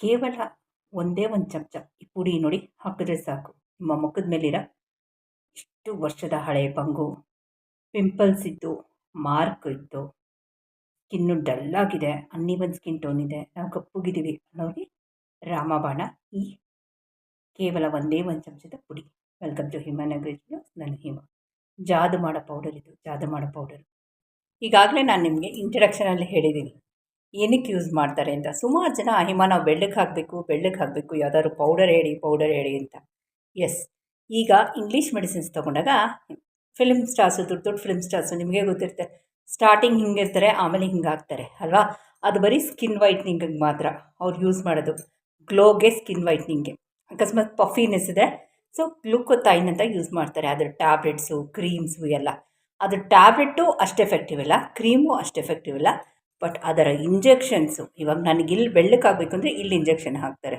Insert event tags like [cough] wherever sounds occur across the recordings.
ಕೇವಲ ಒಂದೇ ಒಂದು ಚಮಚ ಈ ಪುಡಿ ನೋಡಿ ಹಾಕಿದ್ರೆ ಸಾಕು. ನಿಮ್ಮ ಮುಖದ ಮೇಲಿರೋ ಇಷ್ಟು ವರ್ಷದ ಹಳೆಯ ಬಂಗು ಪಿಂಪಲ್ಸ್ ಇತ್ತು ಮಾರ್ಕ್ ಇತ್ತು ಸ್ಕಿನ್ನು ಡಲ್ಲಾಗಿದೆ ಒಂದು ಸ್ಕಿನ್ ಟೋನ್ ಇದೆ, ನಾವು ಕಪ್ಪುಗಿದ್ದೀವಿ ಅನ್ನೋರಿಗೆ ರಾಮಬಾಣ ಈ ಕೇವಲ ಒಂದೇ ಒಂದು ಚಮಚದ ಪುಡಿ. ವೆಲ್ಕಮ್ ಟು ಹಿಮಾನಗರಿಜ್ಲು ನನ್ನ ಹಿಮ. ಜಾದು ಮಾಡೋ ಪೌಡರ್ ಇದು, ಜಾದು ಮಾಡೋ ಪೌಡರ್ ಈಗಾಗಲೇ ನಾನು ನಿಮಗೆ ಇಂಟ್ರಡಕ್ಷನಲ್ಲಿ ಹೇಳಿದ್ದೀನಿ ಏನಕ್ಕೆ ಯೂಸ್ ಮಾಡ್ತಾರೆ ಅಂತ. ಸುಮಾರು ಜನ ಹಿಮ, ನಾವು ಬೆಳ್ಳಕ್ಕೆ ಹಾಕಬೇಕು ಬೆಳ್ಳಕ್ಕೆ ಹಾಕಬೇಕು, ಯಾವ್ದಾದ್ರು ಪೌಡರ್ ಹೇಳಿ ಪೌಡರ್ ಹೇಳಿ ಅಂತ. ಎಸ್ ಈಗ ಇಂಗ್ಲೀಷ್ ಮೆಡಿಸಿನ್ಸ್ ತೊಗೊಂಡಾಗ ಫಿಲ್ಮ್ ಸ್ಟಾರ್ಸು ದೊಡ್ಡ ದೊಡ್ಡ ಫಿಲ್ಮ್ ಸ್ಟಾರ್ಸು ನಿಮಗೆ ಗೊತ್ತಿರುತ್ತೆ. ಸ್ಟಾರ್ಟಿಂಗ್ ಹಿಂಗಿರ್ತಾರೆ ಆಮೇಲೆ ಹಿಂಗೆ ಹಾಕ್ತಾರೆ, ಅಲ್ವಾ? ಅದು ಬರೀ ಸ್ಕಿನ್ ವೈಟ್ನಿಂಗಿಗೆ ಮಾತ್ರ ಅವ್ರು ಯೂಸ್ ಮಾಡೋದು. ಗ್ಲೋಗೆ ಸ್ಕಿನ್ ವೈಟ್ನಿಂಗ್ಗೆ ಅಕಸ್ಮಾತ್ ಪಫಿನೆಸ್ ಇದೆ ಸೊ ಗ್ಲುಕೋತೈನ್ ಅಂತ ಯೂಸ್ ಮಾಡ್ತಾರೆ. ಅದ್ರ ಟ್ಯಾಬ್ಲೆಟ್ಸು ಕ್ರೀಮ್ಸು ಎಲ್ಲ ಅದು ಟ್ಯಾಬ್ಲೆಟ್ಟು ಅಷ್ಟು ಎಫೆಕ್ಟಿವ್ ಇಲ್ಲ ಕ್ರೀಮು ಅಷ್ಟು ಎಫೆಕ್ಟಿವ್ ಇಲ್ಲ. ಬಟ್ ಅದರ ಇಂಜೆಕ್ಷನ್ಸು ಇವಾಗ ನನಗೆ ಇಲ್ಲಿ ಬೆಳ್ಳಕ್ಕಾಗಬೇಕು ಅಂದರೆ ಇಲ್ಲಿ ಇಂಜೆಕ್ಷನ್ ಹಾಕ್ತಾರೆ.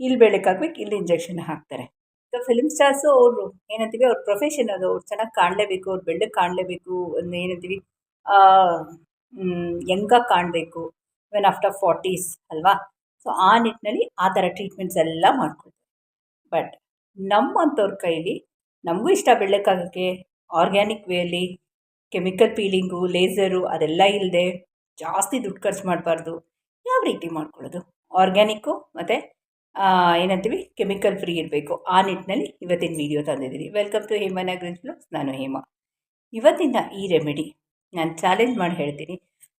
ಇಲ್ಲಿ ಬೆಳ್ಳಕ್ಕಾಗ್ಬೇಕು ಇಲ್ಲಿ ಇಂಜೆಕ್ಷನ್ ಹಾಕ್ತಾರೆ. ಸೊ ಫಿಲ್ಮ್ ಸ್ಟಾರ್ಸು ಅವರು ಏನಂತೀವಿ, ಅವ್ರ ಪ್ರೊಫೆಷನ್ ಅದು, ಅವ್ರು ಚೆನ್ನಾಗಿ ಕಾಣಲೇಬೇಕು, ಅವ್ರು ಬೆಳ್ಳಕ್ಕೆ ಕಾಣಲೇಬೇಕು ಏನಂತೀವಿ ಯಂಗಾಗಿ ಕಾಣಬೇಕು ವೆನ್ ಆಫ್ಟರ್ ಫಾರ್ಟೀಸ್ ಅಲ್ವಾ? ಸೊ ಆ ನಿಟ್ಟಿನಲ್ಲಿ ಆ ಥರ ಟ್ರೀಟ್ಮೆಂಟ್ಸ್ ಎಲ್ಲ ಮಾಡ್ಕೊಳ್ತಾರೆ. ಬಟ್ ನಮ್ಮಂಥವ್ರ ಕೈಲಿ ನಮಗೂ ಇಷ್ಟ ಬೆಳ್ಳಕ್ಕಾಗೋಕ್ಕೆ ಆರ್ಗ್ಯಾನಿಕ್ ವೇಲಿ ಕೆಮಿಕಲ್ ಪೀಲಿಂಗು ಲೇಸರು ಅದೆಲ್ಲ ಇಲ್ಲದೆ ಜಾಸ್ತಿ ದುಡ್ಡು ಖರ್ಚು ಮಾಡಬಾರ್ದು. ಯಾವ ರೀತಿ ಮಾಡ್ಕೊಳ್ಳೋದು? ಆರ್ಗ್ಯಾನಿಕ್ಕು ಮತ್ತು ಏನಂತೀವಿ? ಕೆಮಿಕಲ್ ಫ್ರೀ ಇರಬೇಕು. ಆ ನಿಟ್ಟಿನಲ್ಲಿ ಇವತ್ತಿನ ವೀಡಿಯೋ ತಂದಿದ್ದೀನಿ. ವೆಲ್ಕಮ್ ಟು ಹೇಮನ ಬ್ಲಾಗ್ಸ್ ನಾನು ಹೇಮ. ಇವತ್ತಿನ ಈ ರೆಮಿಡಿ ನಾನು ಚಾಲೆಂಜ್ ಮಾಡಿ ಹೇಳ್ತೀನಿ.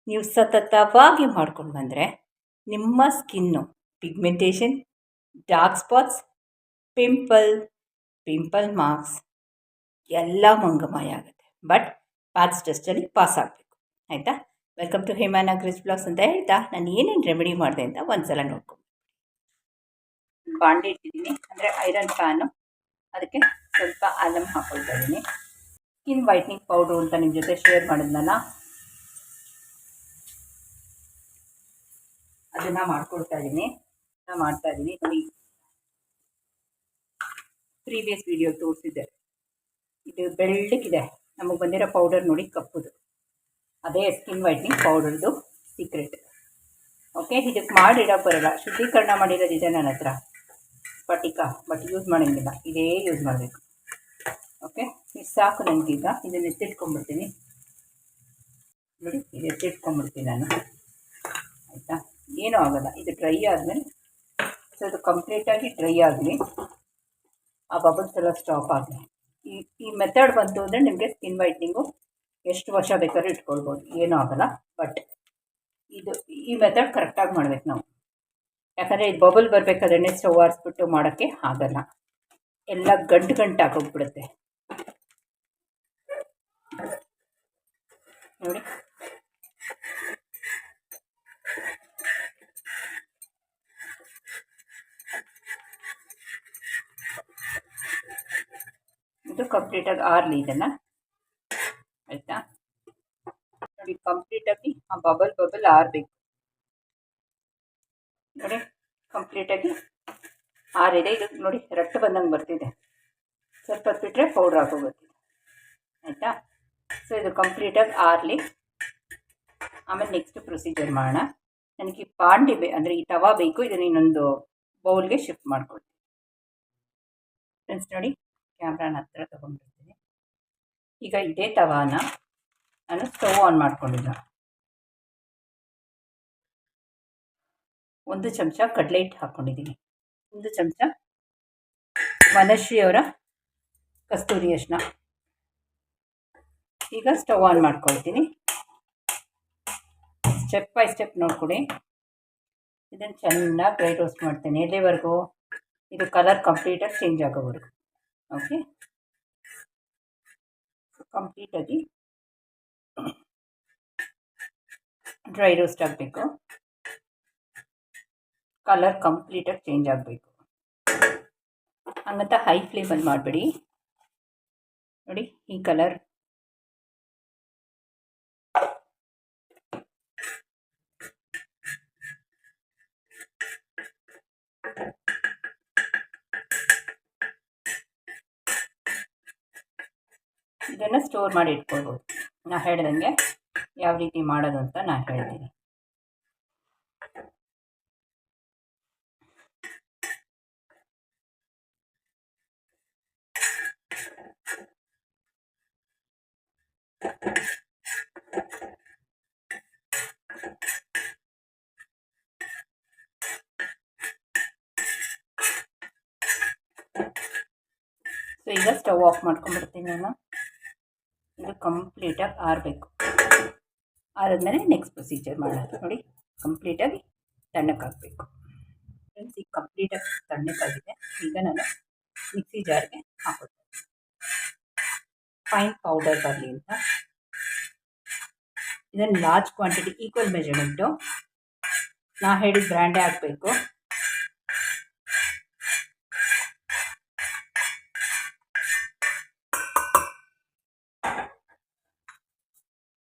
ನೀವು ಸತತವಾಗಿ ಮಾಡ್ಕೊಂಡು ಬಂದರೆ ನಿಮ್ಮ skin pigmentation dark spots pimple pimple marks ಎಲ್ಲ ಮಂಗಮಯ ಆಗುತ್ತೆ. ಬಟ್ ಪಾಸ್ ಟೆಸ್ಟಲ್ಲಿ ಪಾಸ್ ಆಗಬೇಕು. ಆಯಿತಾ? ವೆಲ್ಕಮ್ ಟು ಹಿಮಾನ ಕ್ರಿಸ್ ಬ್ಲಾಗ್ಸ್ ಅಂತ ಹೇಳ್ತಾ ನಾನು ಏನೇನು ರೆಮಿಡಿ ಮಾಡಿದೆ ಅಂತ ಒಂದು ಸಲ ನೋಡ್ಕೊಂಡು ಬಾಂಡೆ ಇಟ್ಟಿದ್ದೀನಿ, ಅಂದರೆ ಐರನ್ ಪ್ಯಾನು ಅದಕ್ಕೆ ಸ್ವಲ್ಪ ಆಲಮ್ ಹಾಕೊಳ್ತಾ ಇದ್ದೀನಿ. ಸ್ಕಿನ್ ವೈಟ್ನಿಂಗ್ ಪೌಡ್ರು ಅಂತ ನಿಮ್ಮ ಜೊತೆ ಶೇರ್ ಮಾಡಿದ್ನಲ್ಲ? ಅದನ್ನು ಮಾಡ್ಕೊಳ್ತಾ ಇದ್ದೀನಿ. ಮಾಡ್ತಾ ಇದ್ದೀನಿ. ನೋಡಿ. ಪ್ರೀವಿಯಸ್ ವಿಡಿಯೋ ತೋರಿಸಿದ್ದೆ. ಇದು ಬೆಳ್ಳಕ್ಕಿದೆ ನಮಗೆ ಬಂದಿರೋ ಪೌಡರ್ ನೋಡಿ ಕಪ್ಪುದು. ಅದೇ ಸ್ಕಿನ್ ವೈಟ್ನಿಂಗ್ ಪೌಡರ್ದು ಸೀಕ್ರೆಟ್ ಓಕೆ ಇದಕ್ಕೆ ಮಾಡಿಡೋಕ್ಕೆ ಬರೋಲ್ಲ. ಶುದ್ಧೀಕರಣ ಮಾಡಿರೋದಿದೆ ನನ್ನ ಹತ್ರ. ಪಟಿಕ ಬಟ್ ಯೂಸ್ ಮಾಡೋಂಗಿಲ್ಲ. ಇದೇ ಯೂಸ್ ಮಾಡಬೇಕು. ಓಕೆ ಇದು ಸಾಕು ನನಗೀಗ ಇದನ್ನು ಎತ್ತಿಟ್ಕೊಂಡ್ಬಿಡ್ತೀನಿ. ನೋಡಿ, ಇದು ಎತ್ತಿಟ್ಕೊಂಡ್ಬಿಡ್ತೀನಿ ನಾನು. ಆಯಿತಾ? ಏನೂ ಆಗೋಲ್ಲ. ಇದು ಡ್ರೈ ಆದಮೇಲೆ, ಸೊ ಇದು ಕಂಪ್ಲೀಟಾಗಿ ಡ್ರೈ ಆಗಲಿ ಆ ಬಬಲ್ಸ್ ಎಲ್ಲ ಸ್ಟಾಪ್ ಆಗಲಿ ಈ ಈ ಮೆಥಡ್ ಬಂತು ಅಂದರೆ ನಿಮಗೆ ಸ್ಕಿನ್ ವೈಟ್ನಿಂಗು ಎಷ್ಟು ವರ್ಷ ಬೇಕಾದ್ರೂ ಇಟ್ಕೊಳ್ಬೋದು. ಏನೂ ಆಗಲ್ಲ. ಬಟ್ ಇದು ಈ ಮೆಥಡ್ ಕರೆಕ್ಟಾಗಿ ಮಾಡ್ಬೇಕು ನಾವು. ಯಾಕಂದರೆ ಇದು ಬಬಲ್ ಬರಬೇಕಾದ್ರೆ ಸ್ಟವ್ ಆರಿಸ್ಬಿಟ್ಟು ಮಾಡೋಕ್ಕೆ ಆಗಲ್ಲ. ಎಲ್ಲ ಗಂಟು ಗಂಟು ಆಗೋಗ್ಬಿಡುತ್ತೆ ನೋಡಿ. ಇದು ಕಂಪ್ಲೀಟಾಗಿ ಆರ್ಲಿ ಇದನ್ನು. ಆಯಿತಾ? ನೋಡಿ ಕಂಪ್ಲೀಟಾಗಿ ಆ ಬಬಲ್ ಬಬಲ್ ಆರಬೇಕು. ನೋಡಿ ಕಂಪ್ಲೀಟಾಗಿ ಆರಿದೆ ಇದು ನೋಡಿ, ರಟ್ಟು ಬಂದಂಗೆ ಬರ್ತಿದೆ. ಸ್ವಲ್ಪ ಬಿಟ್ಟರೆ ಪೌಡ್ರ್ ಆಗೋಗುತ್ತೆ. ಆಯಿತಾ? ಸೊ ಇದು ಕಂಪ್ಲೀಟಾಗಿ ಆರಲಿ. ಆಮೇಲೆ ನೆಕ್ಸ್ಟ್ ಪ್ರೊಸೀಜರ್ ಮಾಡೋಣ. ನನಗೆ ಈ ಪಾಂಡಿ ಬೇ, ಅಂದರೆ ಈ ತವಾ ಬೇಕು, ಇದನ್ನು ಇನ್ನೊಂದು ಬೌಲ್ಗೆ ಶಿಫ್ಟ್ ಮಾಡ್ಕೊಳ್ತೀನಿ. ಫ್ರೆಂಡ್ಸ್ ನೋಡಿ ಕ್ಯಾಮ್ರಾನ ಹತ್ರ ತೊಗೊಂಡಿರ್ತೀನಿ ಈಗ ಇದೇ ತವಾನ ನಾನು ಸ್ಟವ್ ಆನ್ ಮಾಡ್ಕೊಂಡಿದ್ದ. ಒಂದು ಚಮಚ ಕಡಲೆ ಹಿಟ್ಟು ಹಾಕ್ಕೊಂಡಿದ್ದೀನಿ ಒಂದು ಚಮಚ ವನಶ್ರೀಯವರ ಕಸ್ತೂರಿ ಅಶ್ನ ಈಗ ಸ್ಟವ್ ಆನ್ ಮಾಡ್ಕೊಳ್ತೀನಿ. ಸ್ಟೆಪ್ ಬೈ ಸ್ಟೆಪ್ ನೋಡ್ಕೊಡಿ. ಇದನ್ನು ಚೆನ್ನಾಗಿ ಡ್ರೈ ರೋಸ್ಟ್ ಮಾಡ್ತೀನಿ ಎಲ್ಲಿವರೆಗೂ. ಇದು ಕಲರ್ ಕಂಪ್ಲೀಟಾಗಿ ಚೇಂಜ್ ಆಗೋವರೆಗೂ. ಓಕೆ ಕಂಪ್ಲೀಟಾಗಿ ಡ್ರೈ ರೋಸ್ಟ್ ಆಗಬೇಕು. ಕಲರ್ ಕಂಪ್ಲೀಟಾಗಿ ಚೇಂಜ್ ಆಗಬೇಕು. ಹಂಗಂತ ಹೈ ಫ್ಲೇಮಲ್ಲಿ ಮಾಡಬೇಡಿ. ನೋಡಿ ಈ ಕಲರ್ ಇದನ್ನು ಸ್ಟೋರ್ ಮಾಡಿ ಇಟ್ಕೊಳ್ಬೋದು ನಾನು ಹೇಳ್ದಂಗೆ ಯಾವ ರೀತಿ ಮಾಡೋದು ಅಂತ ನಾನು ಹೇಳ್ತೀನಿ. ಸೊ ಈಗ ಸ್ಟವ್ ಆಫ್ ಮಾಡ್ಕೊಂಡ್ಬಿಡ್ತೀನಿ ನಾನು. ಇದು ಕಂಪ್ಲೀಟಾಗಿ ಆರಬೇಕು. ಆರಿದ್ಮೇಲೆ ನೆಕ್ಸ್ಟ್ ಪ್ರೊಸೀಜರ್ ಮಾಡೋದು. ನೋಡಿ ಕಂಪ್ಲೀಟಾಗಿ ತಣ್ಣಕ್ಕಾಗಬೇಕು. ಫ್ರೆಂಡ್ಸ್ ಈಗ ಕಂಪ್ಲೀಟಾಗಿ ತಣ್ಣಕ್ಕಾಗಿದೆ. ಈಗ ನಾನು ಮಿಕ್ಸಿ ಜಾರ್ಗೆ ಹಾಕೋದು ಫೈನ್ ಪೌಡರ್ ಬರಲಿ ಅಂತ. ಇದನ್ನು ಲಾರ್ಜ್ ಕ್ವಾಂಟಿಟಿ ಈಕ್ವಲ್ ಮೆಜರ್ಮೆಂಟು ನಾ ಹೇಳಿದ ಬ್ರ್ಯಾಂಡೇ ಹಾಕಬೇಕು.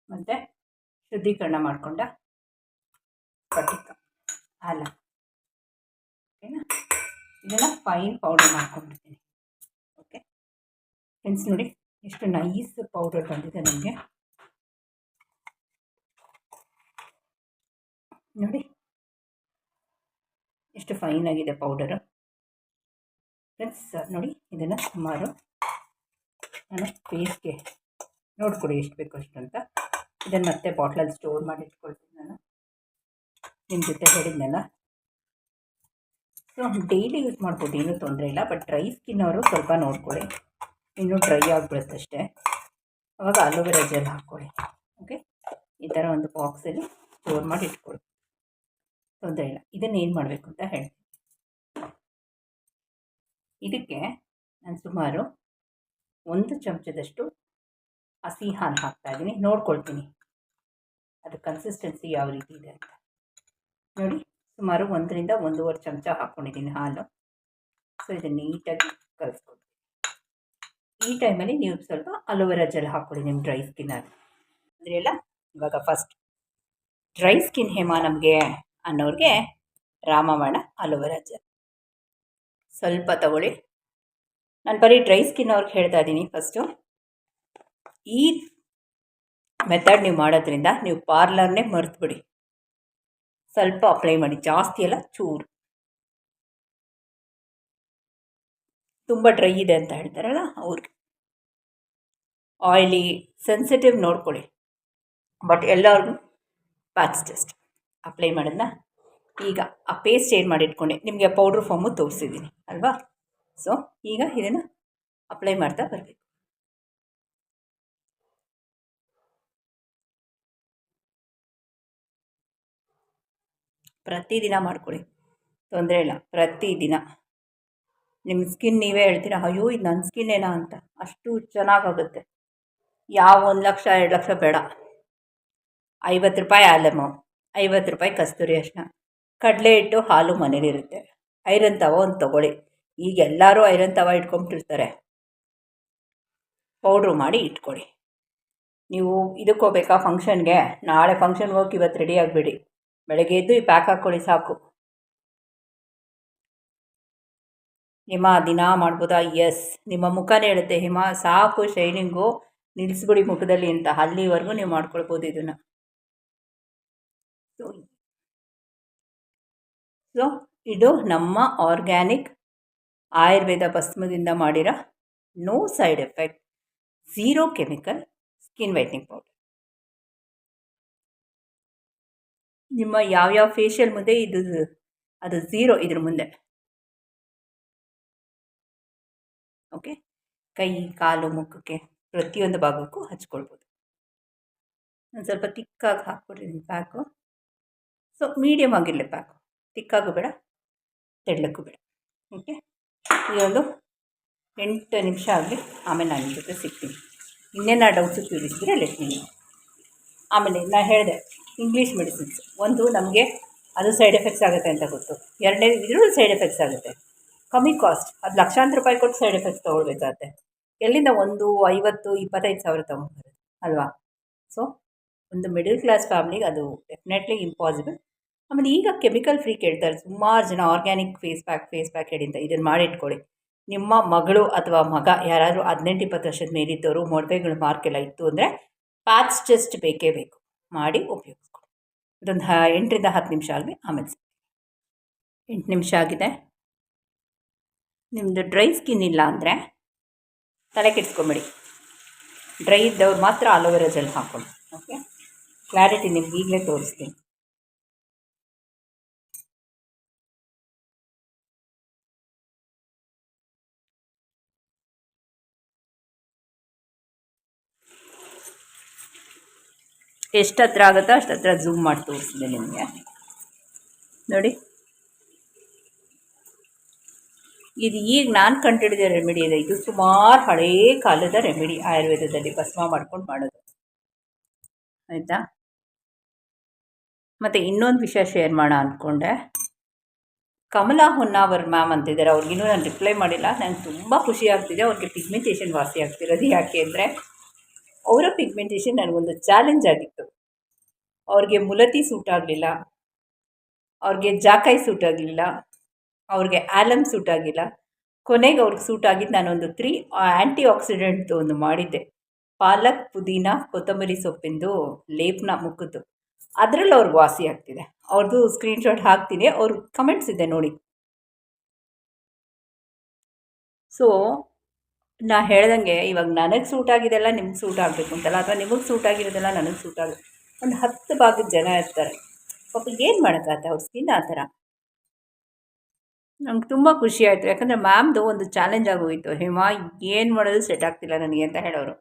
ಮತ್ತು ಶುದ್ಧೀಕರಣ ಮಾಡಿಕೊಂಡ ಸ್ಫಟಿಕ ಹಾಲ ಓಕೆನಾ? ಇದನ್ನು ಫೈನ್ ಪೌಡರ್ ಮಾಡ್ಕೊಂಡ್ಬಿಡ್ತೀನಿ. ಓಕೆ? ಫ್ರೆಂಡ್ಸ್ ನೋಡಿ, ಎಷ್ಟು ನೈಸ್ ಪೌಡರ್ ಬಂದಿದೆ ನಮಗೆ. ನೋಡಿ. ಎಷ್ಟು ಫೈನ್ ಆಗಿದೆ ಪೌಡರು ಫ್ರೆಂಡ್ಸ್ ನೋಡಿ, ಇದನ್ನು ಸುಮಾರು ನಾನು ಪೇಸ್ಟ್ಗೆ ನೋಡ್ಕೊಡಿ ಎಷ್ಟು ಬೇಕು ಅಷ್ಟು ಅಂತ. ಇದನ್ನು ಮತ್ತೆ ಬಾಟ್ಲಲ್ಲಿ ಸ್ಟೋರ್ ಮಾಡಿ ಇಟ್ಕೊಳ್ತೀನಿ ನಾನು. ನಿಮ್ಮ ಜೊತೆ ಹೇಳಿದ್ನಲ್ಲ. ಸೊ ಡೈಲಿ ಯೂಸ್ ಮಾಡ್ಬೋದು, ಏನೂ ತೊಂದರೆ ಇಲ್ಲ. ಬಟ್ ಡ್ರೈ ಸ್ಕಿನ್ ಅವರು ಸ್ವಲ್ಪ ನೋಡ್ಕೊಳ್ಳಿ ಇನ್ನೂ ಡ್ರೈ ಆಗಿಬಿಡುತ್ತಷ್ಟೇ ಅವಾಗ ಅಲೋವೆರಾ ಜೆಲ್ ಹಾಕ್ಕೊಳ್ಳಿ ಓಕೆ ಈ ಥರ ಒಂದು ಬಾಕ್ಸಲ್ಲಿ ಸ್ಟೋರ್ ಮಾಡಿ ಇಟ್ಕೊಳ್ಳಿ ತೊಂದರೆ ಇಲ್ಲ. ಇದನ್ನು ಏನು ಮಾಡಬೇಕು ಅಂತ ಹೇಳ್ತೀನಿ. ಇದಕ್ಕೆ ನಾನು ಸುಮಾರು ಒಂದು ಚಮಚದಷ್ಟು ಹಸಿ ಹಾಲು ಹಾಕ್ತಾಯಿದ್ದೀನಿ ನೋಡ್ಕೊಳ್ತೀನಿ. ಅದು ಕನ್ಸಿಸ್ಟೆನ್ಸಿ ಯಾವ ರೀತಿ ಇದೆ ಅಂತ. ನೋಡಿ, ಸುಮಾರು ಒಂದರಿಂದ ಒಂದೂವರೆ ಚಮಚ ಹಾಕ್ಕೊಂಡಿದ್ದೀನಿ ಹಾಲು. ಸೊ ಇದನ್ನು ನೀಟಾಗಿ ಕಲಿಸ್ಕೊಳ್ತೀನಿ ಈ ಟೈಮಲ್ಲಿ ನೀವು ಸ್ವಲ್ಪ ಅಲೋವೆರಾ ಜೆಲ್ ಹಾಕ್ಕೊಳ್ಳಿ ನಿಮ್ಮ ಡ್ರೈ ಸ್ಕಿನ್ನಲ್ಲಿ ಅಂದರೆ ಎಲ್ಲ ಇವಾಗ ಫಸ್ಟ್ ಡ್ರೈ ಸ್ಕಿನ್ ಹೇಮ ನಮಗೆ ಅನ್ನೋರಿಗೆ ರಾಮವಾಣ ಅಲೋವೆರಾ ಜೆಲ್. ಸ್ವಲ್ಪ ತಗೊಳ್ಳಿ. ನಾನು ಬರೀ ಡ್ರೈ ಸ್ಕಿನ್ ಅವ್ರಿಗೆ ಹೇಳ್ತಾ ಇದ್ದೀನಿ ಫಸ್ಟು ಈ ಮೆಥಡ್ ನೀವು ಮಾಡೋದ್ರಿಂದ ನೀವು ಪಾರ್ಲರ್ನೇ ಮರೆತುಬಿಡಿ. ಸ್ವಲ್ಪ ಅಪ್ಲೈ ಮಾಡಿ, ಜಾಸ್ತಿ ಎಲ್ಲ ಚೂರು. ತುಂಬ ಡ್ರೈ ಇದೆ ಅಂತ ಹೇಳ್ತಾರಲ್ಲ ಅವ್ರಿಗೆ ಆಯಿಲಿ ಸೆನ್ಸಿಟಿವ್ ನೋಡ್ಕೊಳ್ಳಿ. ಬಟ್ ಎಲ್ಲರಿಗೂ ಪ್ಯಾಚ್ ಟೆಸ್ಟ್ ಅಪ್ಲೈ ಮಾಡೋದನ್ನ ಈಗ ಆ ಪೇಸ್ಟ್ ಏನು ಮಾಡಿಟ್ಕೊಂಡೆ? ನಿಮಗೆ ಪೌಡ್ರ್ ಫಾರ್ಮು ತೋರಿಸಿದ್ದೀನಿ ಅಲ್ವಾ? ಸೊ ಈಗ ಇದನ್ನು ಅಪ್ಲೈ ಮಾಡ್ತಾ ಬರಬೇಕು. ಪ್ರತಿದಿನ ಮಾಡ್ಕೊಳ್ಳಿ. ತೊಂದರೆ ಇಲ್ಲ. ಪ್ರತಿದಿನ. ನಿಮ್ಮ ಸ್ಕಿನ್ ನೀವೇ ಹೇಳ್ತೀರಾ, ಅಯ್ಯೋ, ಇದು ನನ್ನ ಸ್ಕಿನ್ ಏನ ಅಂತ? ಅಷ್ಟು ಚೆನ್ನಾಗಾಗುತ್ತೆ. ಯಾವ ಒಂದು ಲಕ್ಷ, ಎರಡು ಲಕ್ಷ ಬೇಡ. ಐವತ್ತು ರೂಪಾಯಿ ಆಲಮು, ಐವತ್ತು ರೂಪಾಯಿ ಕಸ್ತೂರಿ ಅಷ್ಟ ಕಡಲೆ ಹಿಟ್ಟು ಹಾಲು ಮನೇಲಿರುತ್ತೆ. ಐರನ್ ತವ ಒಂದು ತೊಗೊಳ್ಳಿ. ಈಗ ಎಲ್ಲರೂ ಐರನ್ ತವ ಇಟ್ಕೊಂಬಿಟ್ಟಿರ್ತಾರೆ. ಪೌಡ್ರು ಮಾಡಿ ಇಟ್ಕೊಳ್ಳಿ ನೀವು ಇದಕ್ಕೆ ಹೋಗ್ಬೇಕಾ ಫಂಕ್ಷನ್ಗೆ? ನಾಳೆ ಫಂಕ್ಷನ್ಗೆ ಹೋಗಿ ಇವತ್ತು ರೆಡಿ ಆಗಿಬಿಡಿ. ಬೆಳಗ್ಗೆ ಎದ್ದು ಈ ಪ್ಯಾಕ್ ಹಾಕ್ಕೊಳ್ಳಿ ಸಾಕು. ಹಿಮ, ದಿನ ಮಾಡ್ಬೋದಾ? ಎಸ್. ನಿಮ್ಮ ಮುಖನೇ ಹೇಳುತ್ತೆ, ಹಿಮ. ಸಾಕು ಶೈನಿಂಗು. ನಿಲ್ಲಿಸ್ಬಿಡಿ ಮುಖದಲ್ಲಿ ಅಂತ. ಅಲ್ಲಿವರೆಗೂ ನೀವು ಮಾಡ್ಕೊಳ್ಬೋದು ಇದನ್ನು. ಸೊ, ಇದು ನಮ್ಮ ಆರ್ಗ್ಯಾನಿಕ್ ಆಯುರ್ವೇದ ಭಸ್ಮದಿಂದ ಮಾಡಿರೋ no side effect, zero chemical skin whitening powder. ನಿಮ್ಮ ಯಾವ್ಯಾವ ಫೇಶಿಯಲ್ ಮುಂದೆ ಇದು ಅದು ಝೀರೋ ಇದ್ರ ಮುಂದೆ. ಓಕೆ? ಕೈ, ಕಾಲು, ಮುಖಕ್ಕೆ ಪ್ರತಿಯೊಂದು ಭಾಗಕ್ಕೂ ಹಚ್ಕೊಳ್ಬೋದು. ಒಂದು ಸ್ವಲ್ಪ ತಿಕ್ಕಾಗಿ ಹಾಕ್ಬಿಟ್ಟಿದ್ದೀನಿ ಪ್ಯಾಕು ಸೊ ಮೀಡಿಯಮ್ ಆಗಿರಲಿ ಪ್ಯಾಕು ತಿಕ್ಕಾಗೂ ಬೇಡ, ತೆಳ್ಳಕ್ಕೂ ಬೇಡ. ಓಕೆ? ಈ ಒಂದು ಎಂಟು ನಿಮಿಷ ಆಗಲಿ ಆಮೇಲೆ ನಾನು ಜೊತೆ ಸಿಗ್ತೀನಿ. ಇನ್ನೇನು ಡೌಟ್ಸು ತಿಳಿಸಿದ್ರೆ ಲೆಟ್ ಆಮೇಲೆ ನಾನು ಹೇಳಿದೆ ಇಂಗ್ಲೀಷ್ ಮೆಡಿಸಿನ್ಸ್ ಒಂದು ನಮಗೆ ಅದು ಸೈಡ್ ಎಫೆಕ್ಟ್ಸ್ ಆಗುತ್ತೆ ಅಂತ ಗೊತ್ತು. ಎರಡನೇ ಇದರಲ್ಲೂ ಸೈಡ್ ಎಫೆಕ್ಟ್ಸ್ ಆಗುತ್ತೆ. ಕಮ್ಮಿ ಕಾಸ್ಟ್ ಅದು ಲಕ್ಷಾಂತರ ರೂಪಾಯಿ ಕೊಟ್ಟು ಸೈಡ್ ಎಫೆಕ್ಟ್ಸ್ ತೊಗೊಳ್ಬೇಕಾಗತ್ತೆ. ಎಲ್ಲಿಂದ ಒಂದು ಐವತ್ತು, ಇಪ್ಪತ್ತೈದು ಸಾವಿರ ತೊಗೊಂಡ್ಬರುತ್ತೆ. ಅಲ್ವಾ? ಸೊ ಒಂದು ಮಿಡಲ್ ಕ್ಲಾಸ್ ಫ್ಯಾಮ್ಲಿಗೆ ಅದು ಡೆಫಿನೆಟ್ಲಿ ಇಂಪಾಸಿಬಲ್ ಆಮೇಲೆ ಈಗ ಕೆಮಿಕಲ್ ಫ್ರೀ ಕೇಳ್ತಾರೆ. ಸುಮಾರು ಜನ organic face pack face pack ಹೇಳಿ ಅಂತ ಇದನ್ನು ಮಾಡಿಟ್ಕೊಳ್ಳಿ ನಿಮ್ಮ ಮಗಳು ಅಥವಾ ಮಗ ಯಾರಾದರೂ ಹದಿನೆಂಟು, ಇಪ್ಪತ್ತು ವರ್ಷದ ಮೇಲಿದ್ದವರು ಮೊಡವೆಗಳು ಮಾರ್ಕೆಲ್ಲ ಇತ್ತು ಅಂದರೆ ಪ್ಯಾಚ್ ಟೆಸ್ಟ್ ಬೇಕೇ ಬೇಕು. ಮಾಡಿ ಉಪಯೋಗಿಸ್ಕೊಳ್ಳಿ. ಇದೊಂದು ಹ, ಎಂಟರಿಂದ ಹತ್ತು ನಿಮಿಷ ಆಗಲಿ ಆಮೇಲೆ ಎಂಟು ನಿಮಿಷ ಆಗಿದೆ. ನಿಮ್ಮದು ಡ್ರೈ ಸ್ಕಿನ್ ಇಲ್ಲ ಅಂದರೆ ತಲೆ ಕೆಡಿಸ್ಕೊಂಬೇಡಿ. ಡ್ರೈ ಇದ್ದವ್ರು ಮಾತ್ರ ಅಲೋವೆರಾ ಜೆಲ್ ಹಾಕ್ಕೊಳ್ಳಿ. ಓಕೆ ಕ್ಲಾರಿಟಿ ನಿಮ್ಗೆ ಈಗಲೇ ತೋರಿಸ್ತೀನಿ. ಎಷ್ಟು ಹತ್ರ ಆಗುತ್ತೋ ಅಷ್ಟು ಹತ್ರ ಝೂಮ್ ಮಾಡಿ ತೋರಿಸಿದೆ ನಿಮಗೆ. ನೋಡಿ. ಇದು ಈಗ ನಾನು ಕಂಡುಹಿಡಿದ ರೆಮಿಡಿ ಇದೆ. ಇದು ಸುಮಾರು ಹಳೇ ಕಾಲದ ರೆಮಿಡಿ ಆಯುರ್ವೇದದಲ್ಲಿ ಭಸ್ಮ ಮಾಡ್ಕೊಂಡು ಮಾಡೋದು. ಆಯಿತಾ? ಮತ್ತು ಇನ್ನೊಂದು ವಿಷಯ ಶೇರ್ ಮಾಡೋಣ ಅಂದ್ಕೊಂಡೆ ಕಮಲಾ ಹೊನ್ನಾವರ್ ಮ್ಯಾಮ್ ಅಂತಿದ್ದಾರೆ. ಅವ್ರಿಗಿನ್ನೂ ನಾನು ರಿಪ್ಲೈ ಮಾಡಿಲ್ಲ. ನಂಗೆ ತುಂಬ ಖುಷಿ ಆಗ್ತಿದೆ. ಅವ್ರಿಗೆ ಪಿಗ್ಮೆಂಟೇಷನ್ ವಾಸಿ ಆಗ್ತಿರೋದು ಯಾಕೆ ಅಂದರೆ ಅವರ ಪಿಗ್ಮೆಂಟೇಷನ್ ನನಗೊಂದು ಚಾಲೆಂಜ್ ಆಗಿತ್ತು. ಅವ್ರಿಗೆ ಮುಲತಿ ಸೂಟ್ ಆಗಲಿಲ್ಲ. ಅವ್ರಿಗೆ ಜಾಕಾಯಿ ಸೂಟ್ ಆಗಲಿಲ್ಲ. ಅವ್ರಿಗೆ ಆಲಮ್ ಸೂಟ್ ಆಗಿಲ್ಲ. ಕೊನೆಗೆ ಅವ್ರಿಗೆ ಸೂಟ್ ಆಗಿದ್ದು ನಾನೊಂದು ತ್ರೀ ಆ್ಯಂಟಿ ಆಕ್ಸಿಡೆಂಟ್ದು ಒಂದು ಮಾಡಿದ್ದೆ. ಪಾಲಕ್, ಪುದೀನ, ಕೊತ್ತಂಬರಿ ಸೊಪ್ಪಿಂದು ಲೇಪನ ಮುಖದ್ದು. ಅದರಲ್ಲಿ ಅವ್ರಿಗೆ ವಾಸಿ ಆಗ್ತಿದೆ. ಅವ್ರದ್ದು ಸ್ಕ್ರೀನ್ಶಾಟ್ ಹಾಕ್ತೀನಿ. ಅವ್ರ ಕಮೆಂಟ್ಸ್ ಇದೆ ನೋಡಿ. ಸೊ ನಾ ಹೇಳ್ದಂಗೆ ಇವಾಗ ನನಗೆ ಸೂಟ್ ಆಗಿದೆಲ್ಲ ನಿಮ್ಗೆ ಸೂಟ್ ಆಗಬೇಕು ಅಂತಲ್ಲ, ಅಥವಾ ನಿಮಗೆ ಸೂಟ್ ಆಗಿರೋದೆಲ್ಲ ನನಗೆ ಸೂಟ್ ಆಗ, ಒಂದು ಹತ್ತು ಭಾಗದ ಜನ ಇರ್ತಾರೆ. ಪಾಪ ಏನು ಮಾಡೋಕ್ಕಾಗತ್ತೆ ಅವ್ರ ಸ್ಕಿನ್ ಆ ಥರ? ನಂಗೆ ತುಂಬ ಖುಷಿ ಆಯಿತು. ಯಾಕಂದರೆ ಮ್ಯಾಮ್ದು ಒಂದು ಚಾಲೆಂಜ್ ಆಗೋಯಿತು. ಹೇಮಾ, ಏನು ಮಾಡೋದು ಸೆಟ್ ಆಗ್ತಿಲ್ಲ ನನಗೆ ಅಂತ ಹೇಳೋರು.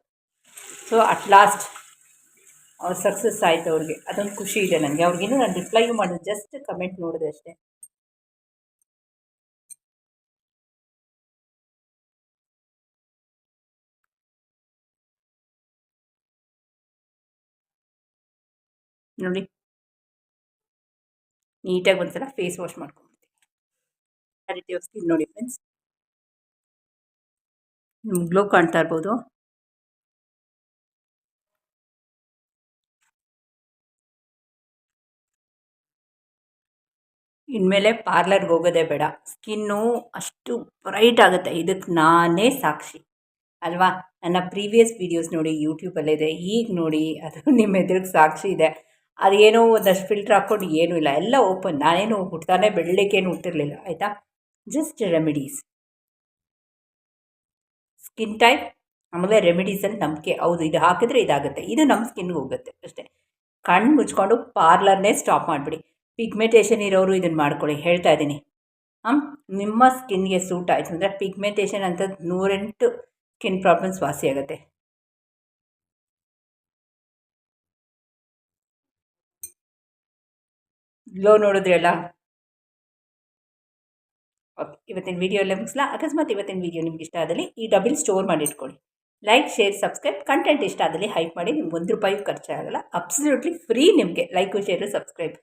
ಸೊ ಅಟ್ ಲಾಸ್ಟ್ ಅವ್ರು ಸಕ್ಸಸ್ ಆಯಿತು ಅವ್ರಿಗೆ. ಅದೊಂದು ಖುಷಿ ಇದೆ ನನಗೆ ಅವ್ರಿಗೇನು ನಾನು ರಿಪ್ಲೈ ಮಾಡಿದೆ ಜಸ್ಟ್ ಕಮೆಂಟ್ ನೋಡಿದೆ ಅಷ್ಟೇ. ನೋಡಿ. ನೀಟಾಗಿ ಒಂದ್ಸಲ ಫೇಸ್ ವಾಶ್ ಮಾಡ್ಕೊಂಡ್ಬಿಡ್ತೀನಿ. ಆ ರೀತಿ ಸ್ಕಿನ್ ನೋಡಿ ಫ್ರೆಂಡ್ಸ್ ನಿಮ್ಗೆ ಗ್ಲೋ ಕಾಣ್ತಾ ಇರ್ಬೋದು. ಇನ್ಮೇಲೆ ಪಾರ್ಲರ್ಗೆ ಹೋಗೋದೇ ಬೇಡ. ಸ್ಕಿನ್ನು ಅಷ್ಟು ಬ್ರೈಟ್ ಆಗುತ್ತೆ. ಇದಕ್ಕೆ ನಾನೇ ಸಾಕ್ಷಿ. ಅಲ್ವಾ? ನನ್ನ ಪ್ರೀವಿಯಸ್ ವೀಡಿಯೋಸ್ ನೋಡಿ ಯೂಟ್ಯೂಬಲ್ಲಿದೆ ಈಗ ನೋಡಿ ಅದು [laughs] ನಿಮ್ಮ ಎದುರಿಗೆ ಸಾಕ್ಷಿ ಇದೆ. ಅದೇನೋ ಒಂದಷ್ಟು ಫಿಲ್ಟ್ರ್ ಹಾಕ್ಕೊಂಡು ಏನೂ ಇಲ್ಲ, ಎಲ್ಲ ಓಪನ್ ನಾನೇನು ಹುಟ್ತಾನೆ ಬೆಳ್ಳಕ್ಕೇನು ಹುಟ್ಟಿರಲಿಲ್ಲ, ಆಯಿತಾ? ಜಸ್ಟ್ ರೆಮಿಡೀಸ್ ಸ್ಕಿನ್ ಟೈಪ್ ಆಮೇಲೆ ರೆಮಿಡೀಸಲ್ಲಿ ನಂಬಿಕೆ. ಹೌದು, ಇದು ಹಾಕಿದ್ರೆ ಇದಾಗುತ್ತೆ. ಇದು ನಮ್ಮ ಸ್ಕಿನ್ಗೆ ಹೋಗುತ್ತೆ, ಅಷ್ಟೇ. ಕಣ್ಣು ಮುಚ್ಕೊಂಡು ಪಾರ್ಲರ್ನೇ ಸ್ಟಾಪ್ ಮಾಡಿಬಿಡಿ. ಪಿಗ್ಮೆಂಟೇಷನ್ ಇರೋರು ಇದನ್ನು ಮಾಡ್ಕೊಳ್ಳಿ, ಹೇಳ್ತಾ ಇದ್ದೀನಿ. ಹಾಂ ನಿಮ್ಮ ಸ್ಕಿನ್ಗೆ ಸೂಟ್ ಆಯಿತು ಅಂದರೆ ಪಿಗ್ಮೆಂಟೇಷನ್ ಅಂತ ನೂರೆಂಟು ಸ್ಕಿನ್ ಪ್ರಾಬ್ಲಮ್ಸ್ ವಾಸಿ ಗ್ಲೋ ನೋಡಿದ್ರಲ್ಲ? ಓಕೆ, ಇವತ್ತಿನ ವಿಡಿಯೋ ಎಲ್ಲ ಮುಗಿಸ್ಲಾ? ಅಕಸ್ಮಾತ್ ಇವತ್ತಿನ ವಿಡಿಯೋ ನಿಮ್ಗೆ ಇಷ್ಟ ಆದಲ್ಲಿ ಈ ಡಬಲ್ ಸ್ಟೋರ್ ಮಾಡಿ ಇಟ್ಕೊಳ್ಳಿ. ಲೈಕ್ ಶೇರ್ ಸಬ್ಸ್ಕ್ರೈಬ್ ಕಂಟೆಂಟ್ ಇಷ್ಟ ಆದಲ್ಲಿ ಹೈಪ್ ಮಾಡಿ, ನಿಮ್ಗೆ ಒಂದು ರೂಪಾಯಿ ಖರ್ಚಾಗಲ್ಲ. ಅಬ್ಸಲ್ಯೂಟ್ಲಿ ಫ್ರೀ ನಿಮಗೆ. ಲೈಕು ಶೇರು ಸಬ್ಸ್ಕ್ರೈಬ್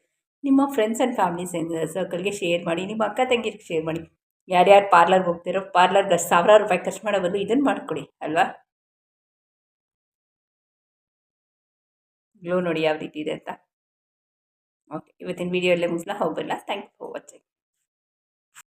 ನಿಮ್ಮ ಫ್ರೆಂಡ್ಸ್ ಆ್ಯಂಡ್ ಫ್ಯಾಮಿಲಿ ಸರ್ಕಲ್ಗೆ ಶೇರ್ ಮಾಡಿ, ನಿಮ್ಮ ಅಕ್ಕ ತಂಗಿರಿಗೆ ಶೇರ್ ಮಾಡಿ. ಯಾರ್ಯಾರು ಪಾರ್ಲರ್ಗೆ ಹೋಗ್ತಿರೋ ಪಾರ್ಲರ್ಗೆ ಸಾವಿರಾರು ರೂಪಾಯಿ ಖರ್ಚು ಮಾಡೋ ಬದಲು ಇದನ್ನು ಮಾಡಿಕೊಡಿ, ಅಲ್ವಾ? ಗ್ಲೋ ನೋಡಿ ಯಾವ ರೀತಿ ಇದೆ ಅಂತ. ಓಕೆ ಇವತ್ತಿನ ವೀಡಿಯೋ ಎಲ್ಲ ಮುಗಿಸ್ಲಾ ಹೋಗಲ್ಲ ಥ್ಯಾಂಕ್ ಯು ಫಾರ್ ವಾಚಿಂಗ್